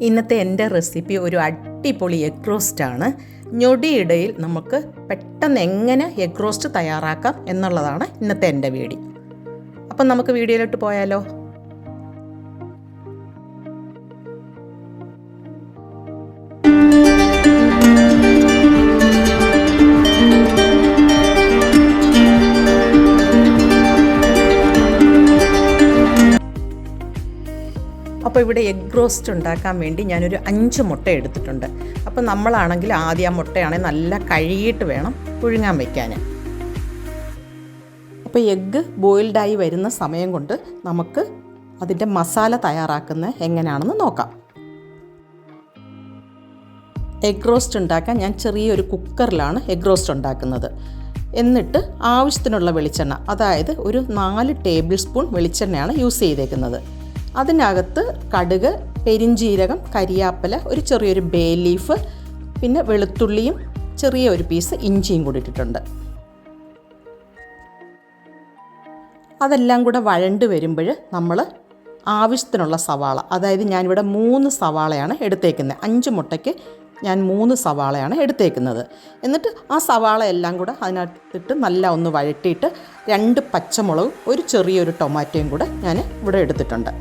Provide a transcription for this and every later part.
ഇന്നത്തെ എന്റെ റെസിപ്പി ഒരു അടിപൊളി എഗ് റോസ്റ്റാണ് ഞൊടിയിടയിൽ നമുക്ക് പെട്ടെന്ന് എങ്ങനെ എഗ് റോസ്റ്റ് തയ്യാറാക്കാം എന്നുള്ളതാണ് ഇന്നത്തെ എന്റെ വീഡിയോ. അപ്പം നമുക്ക് വീഡിയോയിലോട്ട് പോയാലോ? അപ്പോൾ ഇവിടെ എഗ് റോസ്റ്റ് ഉണ്ടാക്കാൻ വേണ്ടി ഞാനൊരു അഞ്ച് മുട്ട എടുത്തിട്ടുണ്ട്. അപ്പോൾ നമ്മളാണെങ്കിൽ ആദ്യം ആ മുട്ടയാണെങ്കിൽ നല്ല കഴുകിയിട്ട് വേണം പുഴുങ്ങാൻ വയ്ക്കാൻ അപ്പോൾ എഗ്ഗ് ബോയിൽഡായി വരുന്ന സമയം കൊണ്ട് നമുക്ക് അതിന്റെ മസാല തയ്യാറാക്കുന്ന എങ്ങനെയാണെന്ന് നോക്കാം. എഗ് റോസ്റ്റ് ഉണ്ടാക്കാൻ ഞാൻ ചെറിയൊരു കുക്കറിലാണ് എഗ് റോസ്റ്റ് ഉണ്ടാക്കുന്നത്. എന്നിട്ട് ആവശ്യത്തിനുള്ള വെളിച്ചെണ്ണ അതായത് ഒരു നാല് ടേബിൾ സ്പൂൺ വെളിച്ചെണ്ണയാണ് യൂസ് ചെയ്തേക്കുന്നത്. അതിനകത്ത് കടുക് പെരിഞ്ചീരകം കരിയാപ്പല ഒരു ചെറിയൊരു ബേ ലീഫ് പിന്നെ വെളുത്തുള്ളിയും ചെറിയ ഒരു പീസ് ഇഞ്ചിയും കൂടി ഇട്ടിട്ടുണ്ട്. അതെല്ലാം കൂടെ വഴണ്ട് വരുമ്പോൾ നമ്മൾ ആവശ്യത്തിനുള്ള സവാള അതായത് ഞാനിവിടെ മൂന്ന് സവാളയാണ് എടുത്തേക്കുന്നത് അഞ്ച് മുട്ടയ്ക്ക് ഞാൻ മൂന്ന് സവാളയാണ് എടുത്തേക്കുന്നത്. എന്നിട്ട് ആ സവാള എല്ലാം കൂടെ അതിനകത്തിട്ട് നല്ല ഒന്ന് വഴറ്റിയിട്ട് രണ്ട് പച്ചമുളകും ഒരു ചെറിയൊരു ടൊമാറ്റോയും കൂടെ ഞാൻ ഇവിടെ എടുത്തിട്ടുണ്ട്.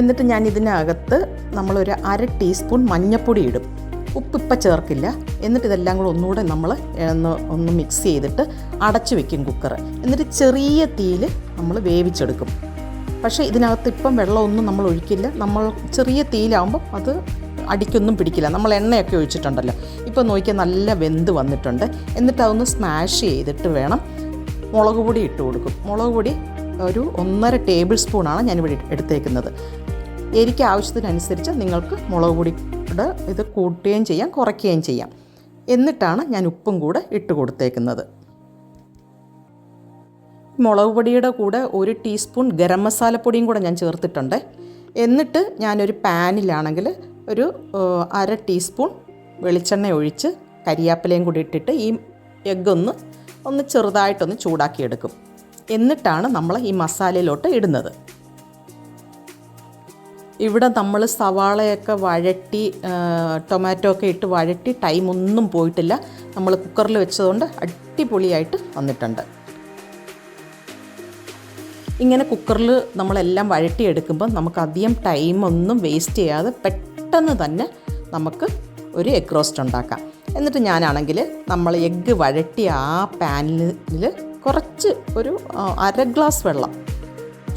എന്നിട്ട് ഞാൻ ഇതിനകത്ത് നമ്മളൊരു അര ടീസ്പൂൺ മഞ്ഞൾപ്പൊടി ഇടും. ഉപ്പിപ്പം ചേർക്കില്ല. എന്നിട്ട് ഇതെല്ലാം കൂടെ ഒന്നുകൂടെ നമ്മൾ ഒന്ന് ഒന്ന് മിക്സ് ചെയ്തിട്ട് അടച്ചു വെക്കും കുക്കർ എന്നിട്ട് ചെറിയ തീയിൽ നമ്മൾ വേവിച്ചെടുക്കും. പക്ഷേ ഇതിനകത്ത് ഇപ്പം വെള്ളമൊന്നും നമ്മൾ ഒഴിക്കില്ല. നമ്മൾ ചെറിയ തീയിലാവുമ്പം അത് അടിക്കൊന്നും പിടിക്കില്ല. നമ്മൾ എണ്ണയൊക്കെ ഒഴിച്ചിട്ടുണ്ടല്ലോ. ഇപ്പോൾ നോക്കിയാൽ നല്ല വെന്ത് വന്നിട്ടുണ്ട്. എന്നിട്ട് അതൊന്ന് സ്മാഷ് ചെയ്തിട്ട് വേണം മുളക് പൊടി ഇട്ട് കൊടുക്കും. മുളക് പൊടി ഒരു ഒന്നര ടേബിൾ സ്പൂണാണ് ഞാനിവിടെ എടുത്തേക്കുന്നത്. എരിക്ക് ആവശ്യത്തിനനുസരിച്ച് നിങ്ങൾക്ക് മുളക് പൊടിയുടെ ഇത് കൂട്ടുകയും ചെയ്യാം കുറയ്ക്കുകയും ചെയ്യാം. എന്നിട്ടാണ് ഞാൻ ഉപ്പും കൂടെ ഇട്ട് കൊടുത്തേക്കുന്നത്. മുളക് പൊടിയുടെ കൂടെ ഒരു ടീസ്പൂൺ ഗരം മസാലപ്പൊടിയും കൂടെ ഞാൻ ചേർത്തിട്ടുണ്ട്. എന്നിട്ട് ഞാനൊരു പാനിലാണെങ്കിൽ ഒരു അര ടീസ്പൂൺ വെളിച്ചെണ്ണ ഒഴിച്ച് കരിയാപ്പിലയും കൂടി ഇട്ടിട്ട് ഈ എഗ്ഗ് ഒന്ന് ഒന്ന് ചെറുതായിട്ടൊന്ന് ചൂടാക്കിയെടുക്കും. എന്നിട്ടാണ് നമ്മൾ ഈ മസാലയിലോട്ട് ഇടുന്നത്. ഇവിടെ നമ്മൾ സവാളയൊക്കെ വഴറ്റി ടൊമാറ്റോ ഒക്കെ ഇട്ട് വഴറ്റി ടൈമൊന്നും പോയിട്ടില്ല. നമ്മൾ കുക്കറിൽ വെച്ചതുകൊണ്ട് അടിപൊളിയായിട്ട് വന്നിട്ടുണ്ട്. ഇങ്ങനെ കുക്കറിൽ നമ്മളെല്ലാം വഴറ്റിയെടുക്കുമ്പോൾ നമുക്ക് അധികം ടൈമൊന്നും വേസ്റ്റ് ചെയ്യാതെ പെട്ടെന്ന് തന്നെ നമുക്ക് ഒരു എഗ് റോസ്റ്റ് ഉണ്ടാക്കാം. എന്നിട്ട് ഞാനാണെങ്കിൽ നമ്മൾ എഗ്ഗ് വഴറ്റിയ ആ പാനിൽ കുറച്ച് ഒരു അര ഗ്ലാസ് വെള്ളം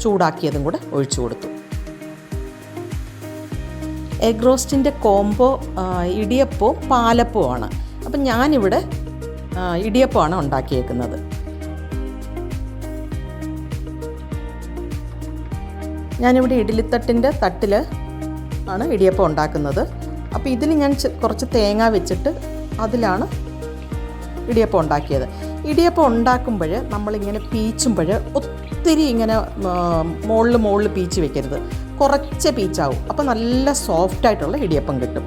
ചൂടാക്കിയതും കൂടെ ഒഴിച്ചു കൊടുത്തു. എഗ് റോസ്റ്റിന്റെ കോംബോ ഇടിയപ്പവും പാലപ്പവും ആണ് അപ്പം ഞാനിവിടെ ഇടിയപ്പമാണ് ഉണ്ടാക്കിയേക്കുന്നത്. ഞാനിവിടെ ഇഡ്ഡലിത്തട്ടിന്റെ തട്ടിൽ ആണ് ഇടിയപ്പം ഉണ്ടാക്കുന്നത്. അപ്പോൾ ഇതിൽ ഞാൻ കുറച്ച് തേങ്ങ വെച്ചിട്ട് അതിലാണ് ഇടിയപ്പം ഉണ്ടാക്കിയത്. ഇടിയപ്പം ഉണ്ടാക്കുമ്പോൾ നമ്മളിങ്ങനെ പീച്ചുമ്പോൾ ഒത്തിരി ഇങ്ങനെ മുകളിൽ മുകളിൽ പീച്ച് വെക്കരുത്. കുറച്ച് പീച്ചാവും. അപ്പോൾ നല്ല സോഫ്റ്റായിട്ടുള്ള ഇടിയപ്പം കിട്ടും.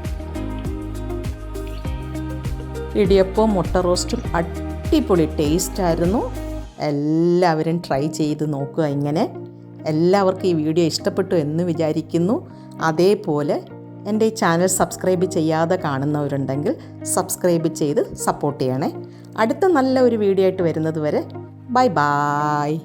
ഇടിയപ്പവും മുട്ട റോസ്റ്റും അടിപൊളി ടേസ്റ്റായിരുന്നു എല്ലാവരും ട്രൈ ചെയ്ത് നോക്കുക ഇങ്ങനെ. എല്ലാവർക്കും ഈ വീഡിയോ ഇഷ്ടപ്പെട്ടു എന്ന് വിചാരിക്കുന്നു. അതേപോലെ എന്റെ ഈ ചാനൽ സബ്സ്ക്രൈബ് ചെയ്യാതെ കാണുന്നവരുണ്ടെങ്കിൽ സബ്സ്ക്രൈബ് ചെയ്ത് സപ്പോർട്ട് ചെയ്യണേ. അടുത്ത നല്ല ഒരു വീഡിയോ ആയിട്ട് വരുന്നത് വരെ ബൈ ബായ്